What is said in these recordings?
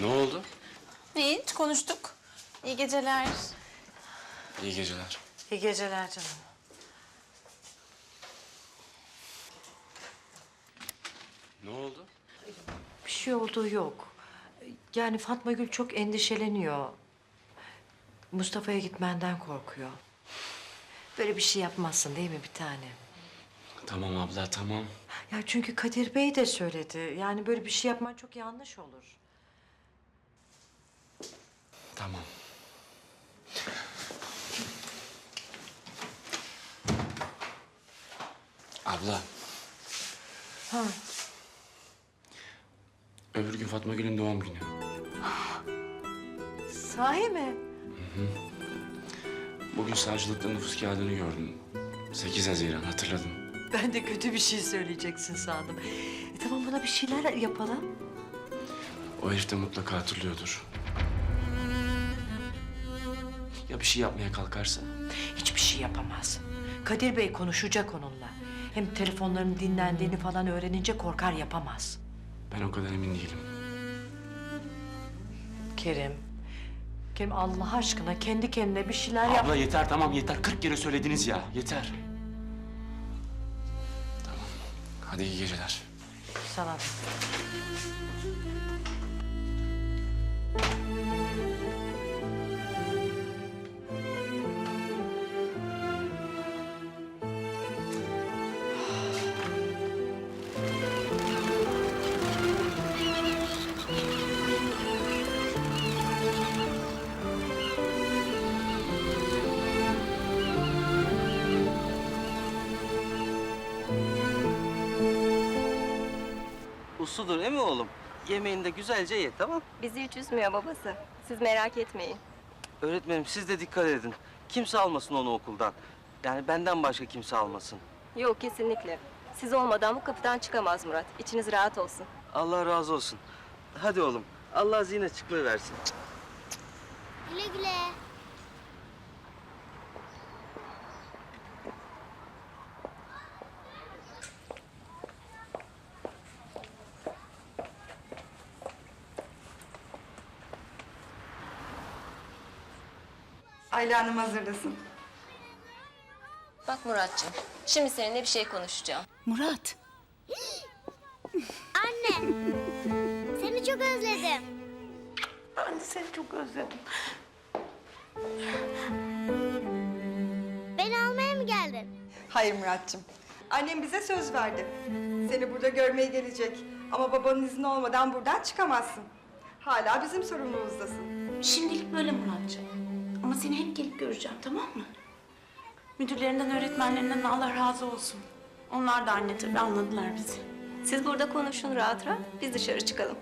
Ne oldu? Hiç konuştuk. İyi geceler. İyi geceler. İyi geceler canım. Ne oldu? Bir şey olduğu yok. Yani Fatma Gül çok endişeleniyor. Mustafa'ya gitmenden korkuyor. Böyle bir şey yapmazsın değil mi bir tane? Tamam abla tamam. Ya çünkü Kadir Bey de söyledi. Yani böyle bir şey yapman çok yanlış olur. Tamam. Abla. Ha. Öbür gün Fatma Gül'ün doğum günü. Sahi mi? Bugün savcılıkta nüfus kağıdını gördüm. 8 Haziran hatırladım. Ben de kötü bir şey söyleyeceksin sandım. E, tamam buna bir şeyler yapalım. O herif de mutlaka hatırlıyordur. Ya bir şey yapmaya kalkarsa? Hiçbir şey yapamaz. Kadir Bey konuşacak onunla. Hem telefonların dinlendiğini falan öğrenince korkar yapamaz. Ben o kadar emin değilim. Kerim. Kerim Allah aşkına kendi kendine bir şeyler yap. Abla yeter tamam yeter. 40 kere söylediniz ya. Yeter. Tamam. Hadi iyi geceler. Sana da. Usludur değil mi oğlum? Yemeğini de güzelce ye tamam? Bizi hiç üzmüyor babası. Siz merak etmeyin. Öğretmenim siz de dikkat edin. Kimse almasın onu okuldan. Yani benden başka kimse almasın. Yok kesinlikle. Siz olmadan bu kapıdan çıkamaz Murat. İçiniz rahat olsun. Allah razı olsun. Hadi oğlum. Allah zihne çıkmayı versin. Güle güle. Ayla Hanım hazırlasın. Bak Muratcığım. Şimdi seninle bir şey konuşacağım. Murat. Anne. Seni çok özledim. Ben de seni çok özledim. Beni almaya mı geldin? Hayır Muratcığım. Annem bize söz verdi. Seni burada görmeye gelecek. Ama babanın izni olmadan buradan çıkamazsın. Hala bizim sorumluluğumuzdasın. Şimdilik böyle Muratcığım. Ama seni hep gelip göreceğim tamam mı? Müdürlerinden, öğretmenlerinden Allah razı olsun. Onlar da anne tabii anladılar bizi. Siz burada konuşun rahat rahat. Biz dışarı çıkalım.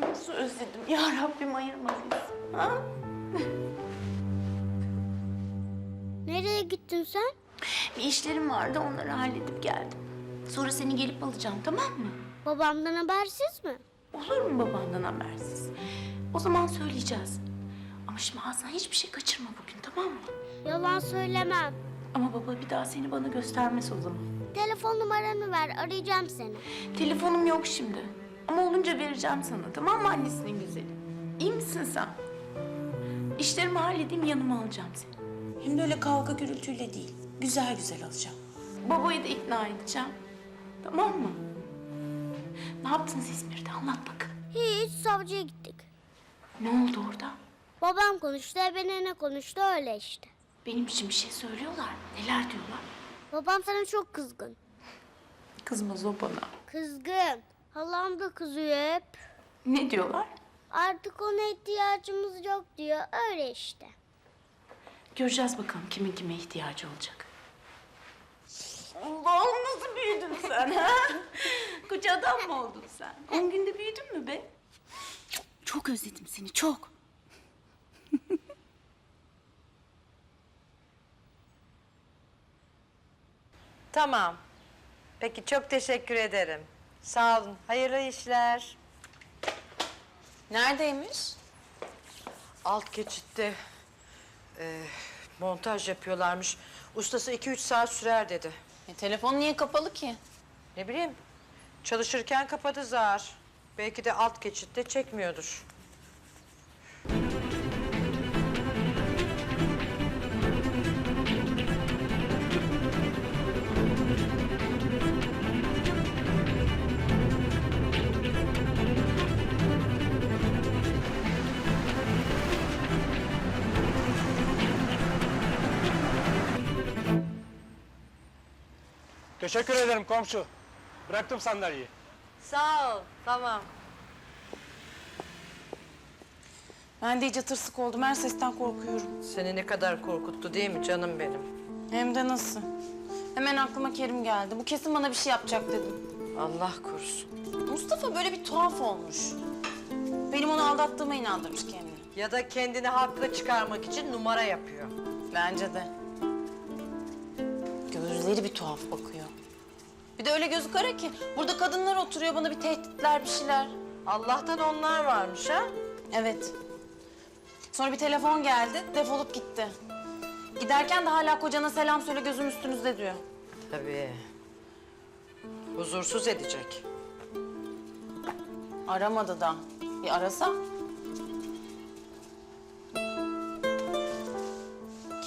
Nasıl özledim ya Rabbim ayırma bizi. Ha? Nereye gittin sen? Bir işlerim vardı onları halledip geldim. Sonra seni gelip alacağım tamam mı? Babamdan habersiz mi? Olur mu babandan habersiz? O zaman söyleyeceğiz. Ama şimdi ağzından hiçbir şey kaçırma bugün tamam mı? Yalan söylemem. Ama baba bir daha seni bana göstermez o zaman. Telefon numaranı ver, arayacağım seni. Telefonum yok şimdi. Ama olunca vereceğim sana tamam mı annesinin güzeli? İyi misin sen? İşlerimi halledeyim yanıma alacağım seni. Hem de öyle kavga gürültüyle değil. Güzel güzel alacağım. Babayı da ikna edeceğim. Tamam mı? Ne yaptınız İzmir'de anlat bakın. Hiç savcıya gittik. Ne oldu orada? Babam konuştu, ebene ne konuştu öyle işte. Benim için bir şey söylüyorlar. Neler diyorlar? Babam sana çok kızgın. Kızmaz o bana. Kızgın. Halam da kızıyor hep. Ne diyorlar? Artık ona ihtiyacımız yok diyor. Öyle işte. Göreceğiz bakalım kimin kime ihtiyacı olacak. Allah'ım büyüdün sen ha? Koca adam mı oldun sen? On günde büyüdün mü be? Çok özledim seni çok. Tamam. Peki çok teşekkür ederim. Sağ olun. Hayırlı işler. Neredeymiş? Alt geçitte. Ee, Montaj yapıyorlarmış. Ustası iki üç saat sürer dedi. E, telefon niye kapalı ki? Ne bileyim. Çalışırken kapadı zar. Belki de alt geçitte çekmiyordur. Teşekkür ederim komşu. Bıraktım sandalyeyi. Sağ ol. Tamam. Ben de iyice tırsık oldum. Her sesten korkuyorum. Seni ne kadar korkuttu değil mi canım benim? Hem de nasıl? Hemen aklıma Kerim geldi. Bu kesin bana bir şey yapacak dedim. Allah korusun. Mustafa böyle bir tuhaf olmuş. Benim onu aldattığıma inandırmış kendini. Ya da kendini haklı çıkarmak için numara yapıyor. Bence de. Bir tuhaf bakıyor. Bir de öyle gözü kara ki burada kadınlar oturuyor bana bir tehditler bir şeyler. Allah'tan onlar varmış ha. Evet. Sonra bir telefon geldi defolup gitti. Giderken de hala kocana selam söyle gözüm üstünüzde diyor. Tabii. Huzursuz edecek. Aramadı da. Bir arasa.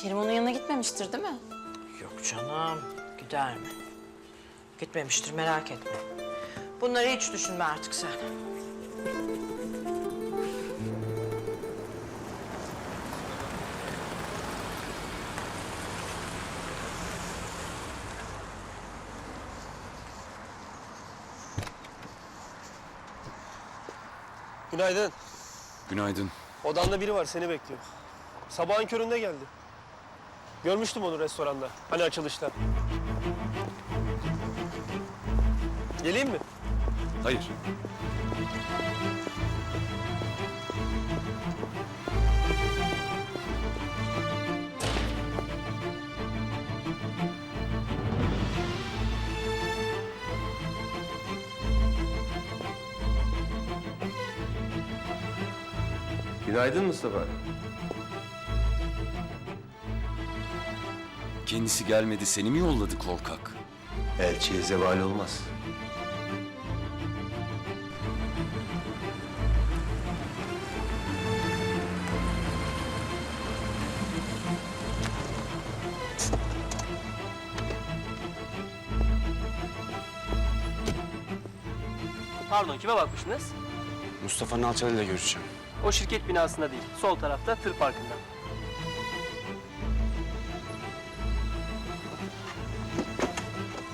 Kerim onun yanına gitmemiştir değil mi? Yok canım. Gider mi? Gitmemiştir merak etme. Bunları hiç düşünme artık sen. Günaydın. Günaydın. Odanda biri var seni bekliyor. Sabahın köründe geldi. Görmüştüm onu restoranda. Hani açılışta. Geleyim mi? Hayır. Günaydın Mustafa. Kendisi gelmedi seni mi yolladı korkak? Elçiye zeval olmaz. Pardon kime bakmışsınız? Mustafa Nalçalı ile görüşeceğim. O şirket binasında değil. Sol tarafta tır parkında.